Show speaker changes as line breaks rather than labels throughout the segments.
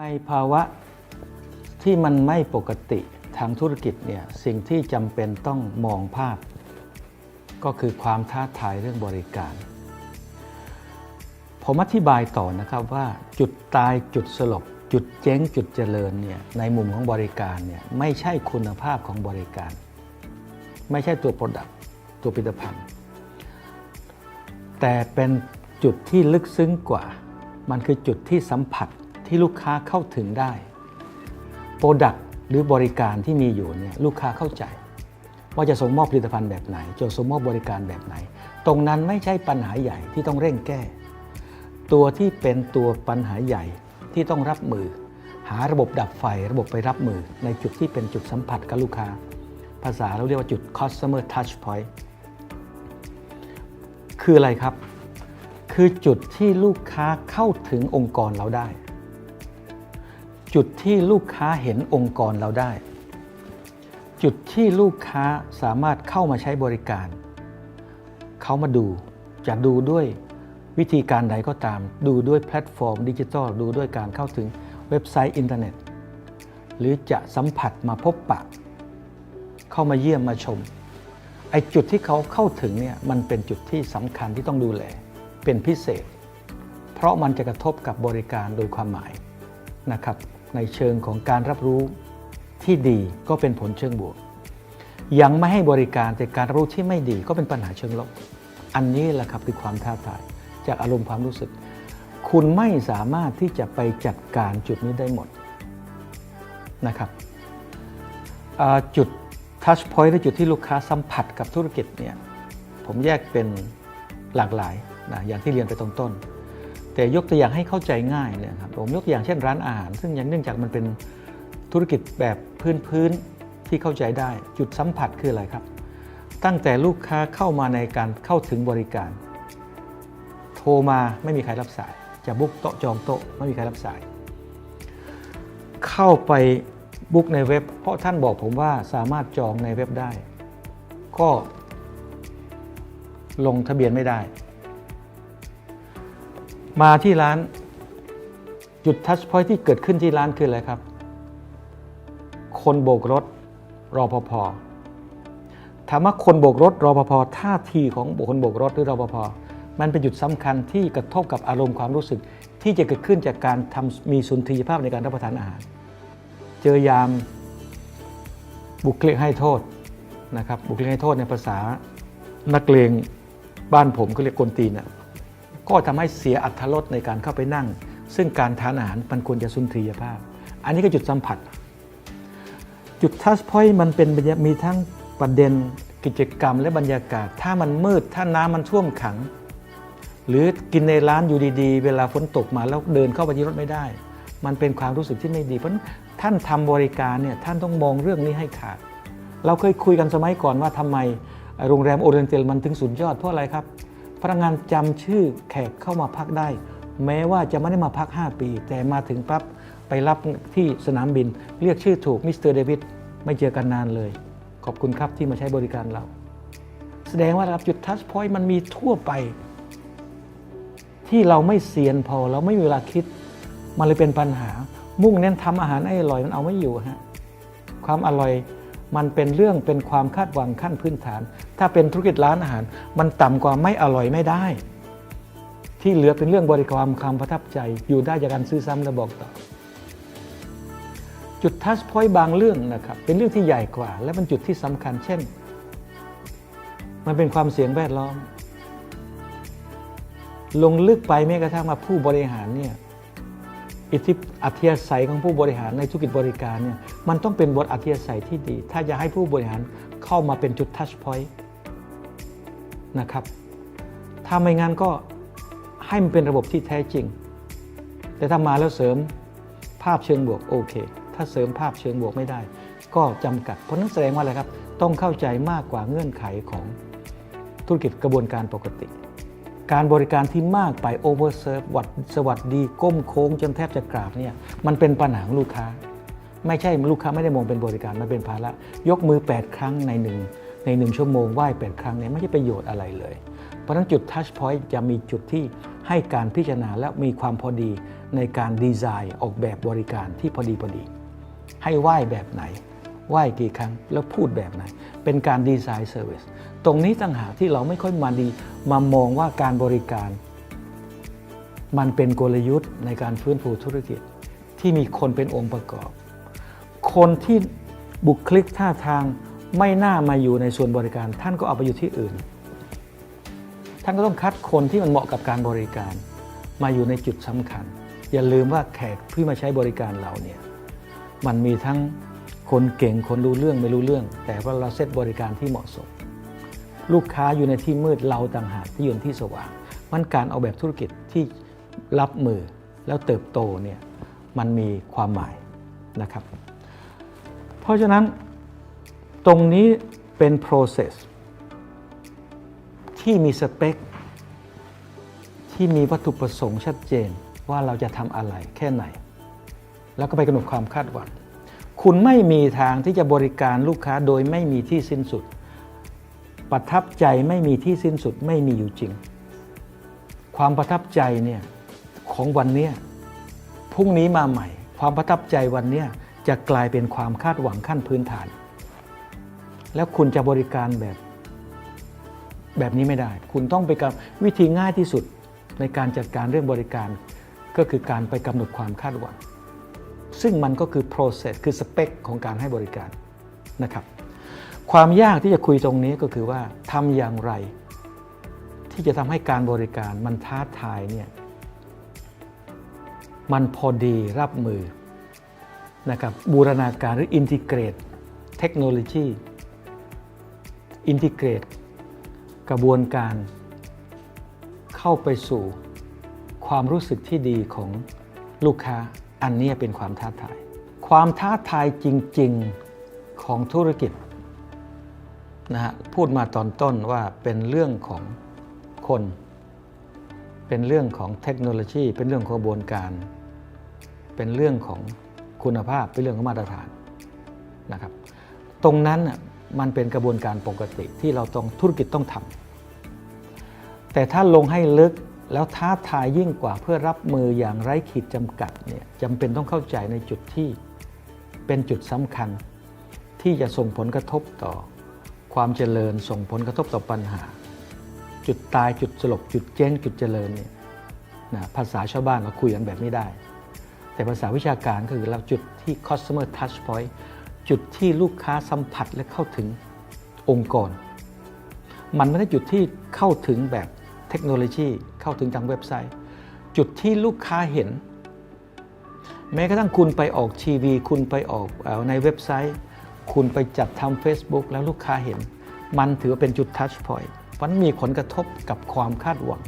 ในภาวะที่มันไม่ปกติทางธุรกิจเนี่ยสิ่งที่จำเป็นต้องมองภาพ ก็คือความท้าทายเรื่องบริการ ผมอธิบายต่อนะครับว่าจุดตายจุดสลบ จุดเจ๊งจุดเจริญเนี่ยในมุมของบริการเนี่ยไม่ใช่คุณภาพของบริการ ไม่ใช่ตัว Product ตัวผลิตภัณฑ์ แต่เป็นจุดที่ลึกซึ้งกว่า มันคือจุดที่สัมผัส ที่ลูกค้าเข้าถึงได้โปรดักหรือบริการที่มีอยู่เนี่ยลูกค้าเข้าใจ ว่าจะส่งมอบผลิตภัณฑ์แบบไหนจะส่งมอบบริการแบบไหน ตรงนั้นไม่ใช่ปัญหาใหญ่ที่ต้องเร่งแก้ ตัวที่เป็นตัวปัญหาใหญ่ที่ต้องรับมือ หาระบบดับไฟระบบไปรับมือ ในจุดที่เป็นจุดสัมผัสกับลูกค้า ภาษาเราเรียกว่าจุด customer touch point คืออะไรครับ คือจุดที่ลูกค้าเข้าถึงองค์กรเราได้ จุดที่ลูกค้าเห็นองค์กรเราได้ จุดที่ลูกค้าสามารถเข้ามาใช้บริการ เขามาดูจะดูด้วยวิธีการใดก็ตาม ดูด้วยแพลตฟอร์มดิจิทัลดูด้วยการเข้าถึงเว็บไซต์อินเทอร์เน็ต หรือจะสัมผัสมาพบปะ เข้ามาเยี่ยมมาชมไอจุดที่เขาเข้าถึงเนี่ยมันเป็นจุดที่สำคัญที่ต้องดูแลเป็นพิเศษ เพราะมันจะกระทบกับบริการโดยความหมายนะครับ ในเชิงของการรับรู้ที่ดีก็เป็นผลเชิงบวก ยังไม่ให้บริการแต่การรับรู้ที่ไม่ดีก็เป็นปัญหาเชิงลบ อันนี้แหละครับคือความท้าทายจากอารมณ์ความรู้สึก คุณไม่สามารถที่จะไปจัดการจุดนี้ได้หมดนะครับจุด touch point หรือจุดที่ลูกค้าสัมผัสกับธุรกิจเนี่ยผมแยกเป็นหลากหลายนะอย่างที่เรียนไปตรงต้น แต่ยกตัวอย่างให้เข้าใจง่ายเนี่ยครับผมยกตัวอย่างเช่นร้านอาหาร ซึ่งยังเนื่องจากมันเป็นธุรกิจแบบพื้นๆที่เข้าใจได้ จุดสัมผัสคืออะไรครับ ตั้งแต่ลูกค้าเข้ามาในการเข้าถึงบริการ โทรมาไม่มีใครรับสาย จะบุ๊กโต๊ะจองโต๊ะไม่มีใครรับสาย เข้าไปบุ๊กในเว็บ เพราะท่านบอกผมว่าสามารถจองในเว็บได้ ก็ลงทะเบียนไม่ได้ มาที่ร้านจุดทัชพอยที่เกิดขึ้นที่ร้านคืออะไรครับ คนโบกรถรอปภถามว่าคนโบกรถรอปภท่าทีของบุคคลโบกรถหรือรอปภมันเป็นจุดสำคัญที่กระทบกับอารมณ์ความรู้สึกที่จะเกิดขึ้นจากการทำมีสุนทรียภาพในการรับประทานอาหาร เจอยามบุคลิกให้โทษนะครับบุคลิกให้โทษในภาษานักเลงบ้านผมก็เรียกกวนตีนน่ะ ก็ทำให้เสียอัตรสในการเข้าไปนั่ง ซึ่งการทานอาหารมันควรจะสุนทรียภาพ อันนี้ก็จุดสัมผัส จุดทัชพอยต์มันเป็นมีทั้งประเด็นกิจกรรมและบรรยากาศ ถ้ามันมืดถ้าน้ำมันท่วมขัง หรือกินในร้านอยู่ดีๆ เวลาฝนตกมาแล้วเดินเข้าไปที่รถไม่ได้ มันเป็นความรู้สึกที่ไม่ดี เพราะท่านทำบริการเนี่ยท่านต้องมองเรื่องนี้ให้ขาด เราเคยคุยกันสมัยก่อนว่าทำไมโรงแรมโอเรนเตลมันถึงสุดยอดเพราะอะไรครับ พนักงานจำชื่อแขกเข้ามาพักได้ แม้ว่าจะไม่ได้มาพัก 5 ปี แต่มาถึงปั๊บไปรับที่สนามบิน เรียกชื่อถูกมิสเตอร์เดวิดไม่เจอกันนานเลย ขอบคุณครับที่มาใช้บริการเรา แสดงว่ารับจุดทัชพอยต์มันมีทั่วไป ที่เราไม่เซียนพอเราไม่มีเวลาคิด มันเลยเป็นปัญหา มุ่งเน้นทำอาหารให้อร่อยมันเอาไม่อยู่ฮะความอร่อย มันเป็นเรื่องเป็นความคาดหวังขั้นพื้นฐาน ถ้าเป็นธุรกิจร้านอาหาร มันต่ำกว่าไม่อร่อยไม่ได้ ที่เหลือเป็นเรื่องบริการความประทับใจ อยู่ได้จากการซื้อซ้ำและบอกต่อ จุดทัชพอยต์บางเรื่องนะครับเป็นเรื่องที่ใหญ่กว่า และเป็นจุดที่สำคัญ เช่น มันเป็นความเสี่ยงแวดล้อม ลงลึกไปแม้กระทั่งมาผู้บริหารเนี่ย อิทธิอัธยาศัยของผู้บริหารในธุรกิจบริการเนี่ยมันต้องเป็นบทอัธยาศัยที่ดี ถ้าจะให้ผู้บริหารเข้ามาเป็นจุดทัชพอยต์นะครับถ้าไม่งั้นก็ให้มันเป็นระบบที่แท้จริง แต่ถ้ามาแล้วเสริมภาพเชิงบวกโอเค ถ้าเสริมภาพเชิงบวกไม่ได้ ก็จำกัด เพราะนั้นแสดงว่าอะไรครับ ต้องเข้าใจมากกว่าเงื่อนไขของธุรกิจกระบวนการปกติ การบริการที่มากไปโอเวอร์เซิร์ฟวัดสวัสดี ก้มโค้งจนแทบจะกราบเนี่ยมันเป็นปัญหาของลูกค้า ไม่ใช่ลูกค้าไม่ได้มองเป็นบริการมันเป็นภาระยกมือ 8 ครั้งในหนึ่งในหนึ่งชั่วโมงไหว้ 8 ครั้งเนี่ยไม่ใช่ประโยชน์อะไรเลย เพราะฉะนั้นจุดทัชพอยต์จะมีจุดที่ให้การพิจารณาและมีความพอดีในการดีไซน์ออกแบบบริการที่พอดีพอดี ให้ไหว้แบบไหน ไหว้กี่ครั้งแล้วพูดแบบไหน เป็นการดีไซน์เซอร์วิสตรงนี้ต่างหากที่เราไม่ค่อยมาดีมามองว่าการบริการ มันเป็นกลยุทธ์ในการฟื้นฟูธุรกิจ ที่มีคนเป็นองค์ประกอบ คนที่บุคลิกท่าทางไม่น่ามาอยู่ในส่วนบริการ ท่านก็เอาไปอยู่ที่อื่น ท่านก็ต้องคัดคนที่มันเหมาะกับการบริการ มาอยู่ในจุดสำคัญ อย่าลืมว่าแขกที่มาใช้บริการเราเนี่ยมันมีทั้ง คนเก่งคนรู้เรื่องไม่รู้เรื่อง แต่ว่าเราเซตบริการที่เหมาะสม ลูกค้าอยู่ในที่มืดเราต่างหากที่อยู่ในที่สว่าง มันการเอาแบบธุรกิจที่รับมือแล้วเติบโตเนี่ยมันมีความหมายนะครับ เพราะฉะนั้นตรงนี้เป็น process ที่มีสเปค ที่มีวัตถุประสงค์ชัดเจนว่าเราจะทำอะไรแค่ไหน แล้วก็ไปกำหนดความคาดหวัง คุณไม่มีทางที่จะบริการลูกค้าโดยไม่มีที่สิ้นสุด ประทับใจไม่มีที่สิ้นสุดไม่มีอยู่จริง ความประทับใจเนี่ยของวันเนี้ยพรุ่งนี้มาใหม่ ความประทับใจวันเนี้ยจะกลายเป็นความคาดหวังขั้นพื้นฐาน แล้วคุณจะบริการแบบ แบบนี้ไม่ได้ คุณต้องไปกับวิธีง่ายที่สุดในการจัดการเรื่องบริการ ก็คือการไปกำหนดความคาดหวัง ซึ่งมันก็คือ process คือสเปคของการให้บริการนะครับความยากที่จะคุยตรงนี้ก็คือว่าทำอย่างไร ที่จะทำให้การบริการมันท้าทายเนี่ยมันพอดีรับมือนะครับบูรณาการหรืออินทิเกรตเทคโนโลยีอินทิเกรตกระบวนการเข้าไปสู่ความรู้สึกที่ดีของลูกค้า อันนี้เป็นความท้าทาย ความท้าทายจริง ๆของธุรกิจนะฮะพูดมาตอนต้นว่าเป็นเรื่องของคน เป็นเรื่องของเทคโนโลยี เป็นเรื่องของกระบวนการ เป็นเรื่องของคุณภาพเป็นเรื่องของมาตรฐานนะครับ ตรงนั้นน่ะมันเป็นกระบวนการปกติที่เราต้องธุรกิจต้องทำแต่ถ้าลงให้ลึก แล้วท้าทายยิ่งกว่าเพื่อรับมืออย่างไร้ขีดจำกัดเนี่ยจำเป็นต้องเข้าใจในจุดที่เป็นจุดสำคัญ ที่จะส่งผลกระทบต่อ ความเจริญส่งผลกระทบต่อปัญหา จุดตายจุดสลบจุดเจ๊งจุดเจริญเนี่ยนะภาษาชาวบ้านเราคุยกันแบบไม่ได้ แต่ภาษาวิชาการก็คือเราจุดที่ customer touch point จุดที่ลูกค้าสัมผัสและเข้าถึงองค์กร มันไม่ได้จุดที่เข้าถึงแบบ ทคโนโลยีเข้าถึงทางเว็บไซต์ จุดที่ลูกค้าเห็น แม้กระทั่งคุณไปออกทีวี คุณไปออกในเว็บไซต์ คุณไปจัดทำ Facebook แล้วลูกค้าเห็น มันถือว่าเป็นจุด touch point มันมีผลกระทบกับความคาดหวัง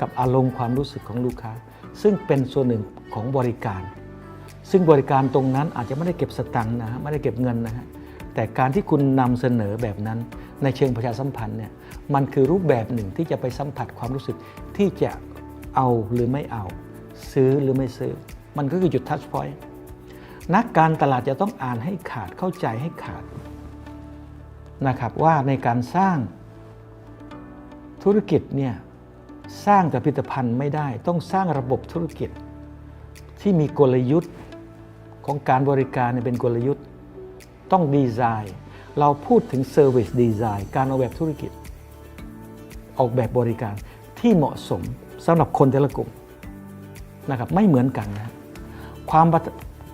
กับอารมณ์ความรู้สึกของลูกค้า ซึ่งเป็นส่วนหนึ่งของบริการ ซึ่งบริการตรงนั้นอาจจะไม่ได้เก็บสตังค์นะฮะไม่ได้เก็บเงินนะฮะแต่การที่คุณนำเสนอแบบนั้น ในเชิงประชาสัมพันธ์เนี่ยมันคือรูปแบบหนึ่งที่จะไปสัมผัสความรู้สึกที่จะเอาหรือไม่เอา ซื้อหรือไม่ซื้อ มันก็คือจุดทัชพอยต์นักการตลาดจะต้องอ่านให้ขาดเข้าใจให้ขาดนะครับว่าในการสร้างธุรกิจเนี่ยสร้างแต่ผลิตภัณฑ์ไม่ได้ ต้องสร้างระบบธุรกิจ ที่มีกลยุทธ์ของการบริการเนี่ยเป็นกลยุทธ์ ต้องดีไซน์ เราพูดถึง Service Design การออกแบบธุรกิจ ออกแบบบริการที่เหมาะสมสำหรับคนแต่ละกลุ่มนะครับไม่เหมือนกันนะความ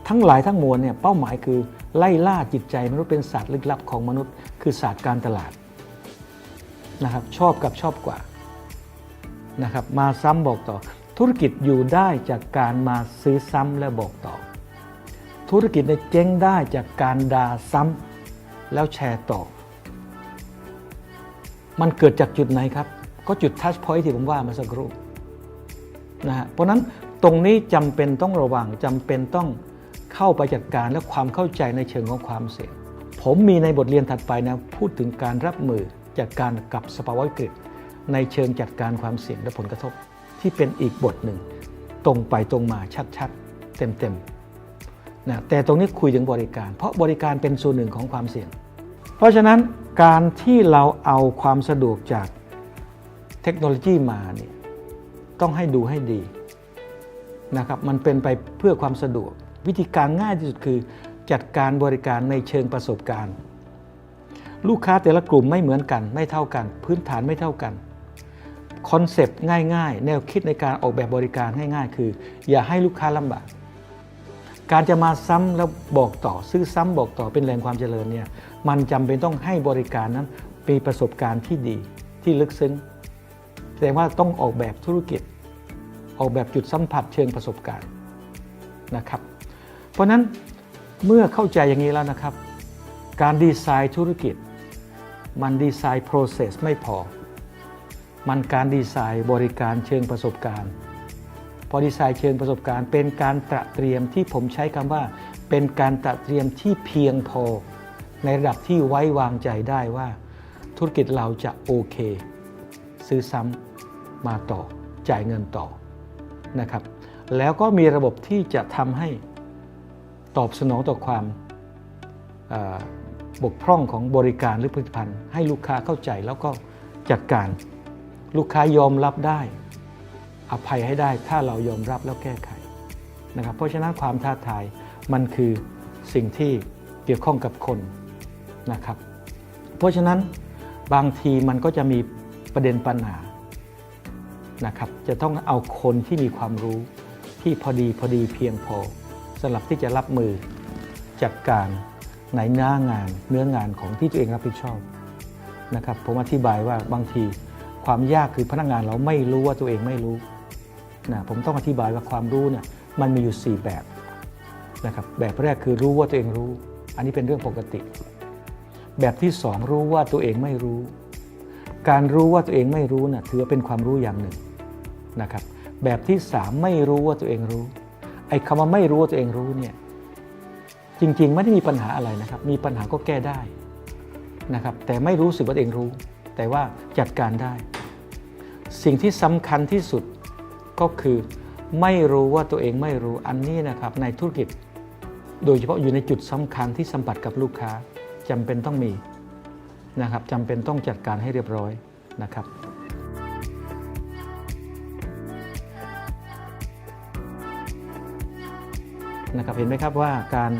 ทั้งหลายทั้งมวลเนี่ยเป้าหมายคือไล่ล่าจิตใจมนุษย์เป็นศาสตร์ลึกลับของมนุษย์ คือศาสตร์การตลาดนะครับชอบกับชอบกว่านะครับมาซ้ำบอกต่อ ธุรกิจอยู่ได้จากการมาซื้อซ้ำและบอกต่อ ธุรกิจในยเจ๊งได้จากการด่าซ้ำ แล้วแชร์ต่อ มันเกิดจากจุดไหนครับ ก็จุดทัชพอยที่ผมว่ามาสักครู่นะฮะเพราะฉะนั้นตรงนี้จำเป็นต้องระวังจำเป็นต้องเข้าไปจัดการและความเข้าใจในเชิงของความเสี่ยง ผมมีในบทเรียนถัดไปนะพูดถึงการรับมือจัดการกับสภาวะวิกฤต ในเชิงจัดการความเสี่ยงและผลกระทบ ที่เป็นอีกบทหนึ่ง ตรงไปตรงมาชัดๆ เต็มๆ นะแต่ตรงนี้คุยถึงบริการ เพราะบริการเป็นส่วนหนึ่งของความเสี่ยง เพราะฉะนั้นการที่เราเอาความสะดวกจากเทคโนโลยีมาเนี่ยต้องให้ดูให้ดีนะครับมันเป็นไปเพื่อความสะดวก วิธีการง่ายที่สุดคือ จัดการบริการในเชิงประสบการณ์ ลูกค้าแต่ละกลุ่มไม่เหมือนกัน ไม่เท่ากัน พื้นฐานไม่เท่ากันคอนเซปต์ง่ายๆ แนวคิดในการออกแบบบริการให้ง่ายคือ อย่าให้ลูกค้าลำบาก การจะมาซ้ำแล้วบอกต่อซื้อซ้ำบอกต่อเป็นแรงความเจริญเนี่ยมันจำเป็นต้องให้บริการนั้นมีประสบการณ์ที่ดีที่ลึกซึ้งแสดงว่าต้องออกแบบธุรกิจ ออกแบบจุดสัมผัสเชิงประสบการณ์นะครับ เพราะฉะนั้นเมื่อเข้าใจอย่างนี้แล้วนะครับ การดีไซน์ธุรกิจ มันดีไซน์ process ไม่พอ มันการดีไซน์บริการเชิงประสบการณ์ พอดีไซน์เชิงประสบการณ์ เป็นการตระเตรียมที่ผมใช้คำว่า เป็นการตระเตรียมที่เพียงพอ ในระดับที่ไว้วางใจได้ว่า ธุรกิจเราจะโอเค ซื้อซ้ำมาต่อจ่ายเงินต่อนะครับ แล้วก็มีระบบที่จะทำให้ตอบสนองต่อความบกพร่องของบริการหรือผลิตภัณฑ์ ให้ลูกค้าเข้าใจแล้วก็จัดการลูกค้ายอมรับได้ อภัยให้ได้ถ้าเรายอมรับแล้วแก้ไขนะครับเพราะฉะนั้นความท้าทายมันคือสิ่งที่เกี่ยวข้องกับคนนะครับ เพราะฉะนั้นบางทีมันก็จะมีประเด็นปัญหานะครับ จะต้องเอาคนที่มีความรู้ที่พอดีพอดีเพียงพอสำหรับที่จะรับมือจัดการในหน้างานเนื้องานของที่ตัวเองรับผิดชอบนะครับผมอธิบายว่าบางทีความยากคือพนักงานเราไม่รู้ว่าตัวเองไม่รู้ นะผมต้องอธิบายว่าความรู้เนี่ยมันมีอยู่ 4 แบบนะครับแบบแรกคือรู้ว่าตัวเองรู้ อันนี้เป็นเรื่องปกติ แบบที่สองรู้ว่าตัวเองไม่รู้ การรู้ว่าตัวเองไม่รู้นะ่ะถือว่าเป็นความรู้อย่างหนึ่งนะครับแบบที่สามไม่รู้ว่าตัวเองรู้ไอ้คำว่าไม่รู้ว่าตัวเองรู้เนี่ยจริงๆ ไม่ได้มีปัญหาอะไรนะครับ มีปัญหาก็แก้ได้นะครับแต่ไม่รู้สึกว่าตัวเองรู้ แต่ว่าจัดการได้ สิ่งที่สำคัญที่สุด ก็คือไม่รู้ว่าตัวเองไม่รู้อันนี้นะครับในธุรกิจ โดยเฉพาะอยู่ในจุดสำคัญที่สัมผัสกับลูกค้าจำเป็นต้องมีนะครับจำเป็นต้องจัดการให้เรียบร้อยนะครับนะครับเห็นไหมครับว่าการ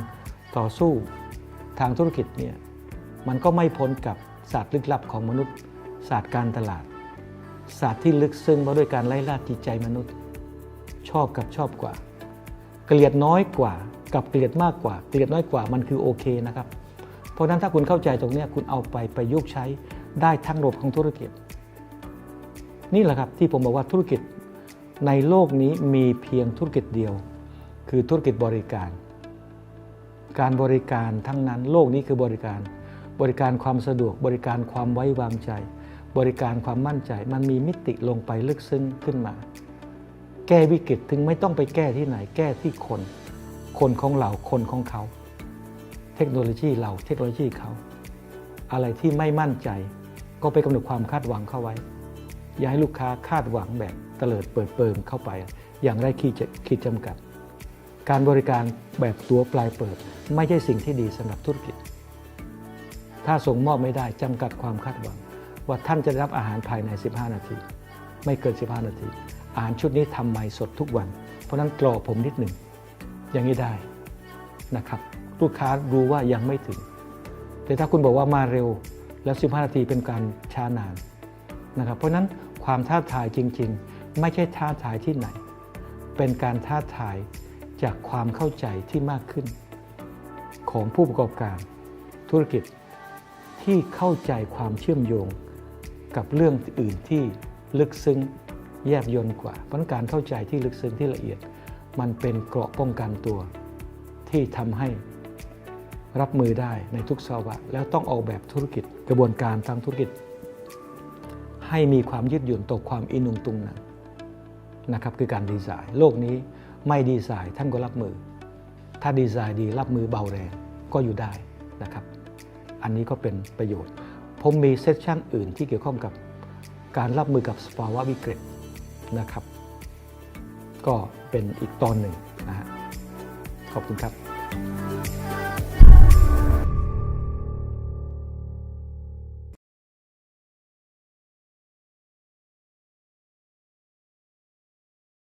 ต่อสู้ทางธุรกิจเนี่ยมันก็ไม่พ้นกับศาสตร์ลึกลับของมนุษย์ศาสตร์การตลาด ศาสตร์ที่ลึกซึ้งมาด้วยการไล่ล่าจิตใจมนุษย์ ชอบกับชอบกว่า เกลียดน้อยกว่ากับเกลียดมากกว่า เกลียดน้อยกว่ามันคือโอเคนะครับ เพราะนั้นถ้าคุณเข้าใจตรงนี้คุณเอาไปประยุกต์ใช้ได้ทั้งระบบของธุรกิจ นี่แหละครับที่ผมบอกว่าธุรกิจในโลกนี้มีเพียงธุรกิจเดียว คือธุรกิจบริการ การบริการทั้งนั้นโลกนี้คือบริการ บริการความสะดวกบริการความไว้วางใจ บริการความมั่นใจ มันมีมิติลงไปลึกซึ้งขึ้นมา แก้วิกฤตถึงไม่ต้องไปแก้ที่ไหน แก้ที่คน คนของเราคนของเขา เทคโนโลยีเราเทคโนโลยีเขา อะไรที่ไม่มั่นใจ ก็ไปกำหนดความคาดหวังเข้าไว้ อย่าให้ลูกค้าคาดหวังแบบเตลิดเปิดเปิงเข้าไป อย่างไร้ขีดจะขีดจำกัด การบริการแบบตัวปลายเปิด ไม่ใช่สิ่งที่ดีสำหรับธุรกิจ ถ้าส่งมอบไม่ได้จำกัดความคาดหวัง ว่าท่านจะได้รับอาหารภายใน 15 นาที ไม่เกิน 15 นาที อาหารชุดนี้ทำใหม่สดทุกวัน เพราะนั้นกรอผมนิดหนึ่ง อย่างนี้ได้นะครับ ลูกค้ารู้ว่ายังไม่ถึง แต่ถ้าคุณบอกว่ามาเร็วแล้ว 15 นาทีเป็นการช้านานนะครับ เพราะนั้นความท้าทายจริง ๆ ไม่ใช่ท้าทายที่ไหน เป็นการท้าทายจากความเข้าใจที่มากขึ้น ของผู้ประกอบการธุรกิจที่เข้าใจความเชื่อมโยง กับเรื่องอื่นที่ลึกซึ้งแยบยลกว่า เพราะงั้นการเข้าใจที่ลึกซึ้งที่ละเอียด มันเป็นเกราะป้องกันตัว ที่ทำให้รับมือได้ในทุกสภาวะแล้วต้องออกแบบธุรกิจกระบวนการทางธุรกิจ ให้มีความยืดหยุ่นต่อความอินุงตุงนังนะครับคือการดีไซน์ โลกนี้ไม่ดีไซน์ท่านก็รับมือ ถ้าดีไซน์ดีรับมือเบาแรงก็อยู่ได้นะครับ อันนี้ก็เป็นประโยชน์ ผมมีเซสชันอื่นที่เกี่ยวข้องกับการรับมือกับสภาวะวิกฤตนะครับ ก็เป็นอีกตอนหนึ่งนะฮะขอบคุณครับ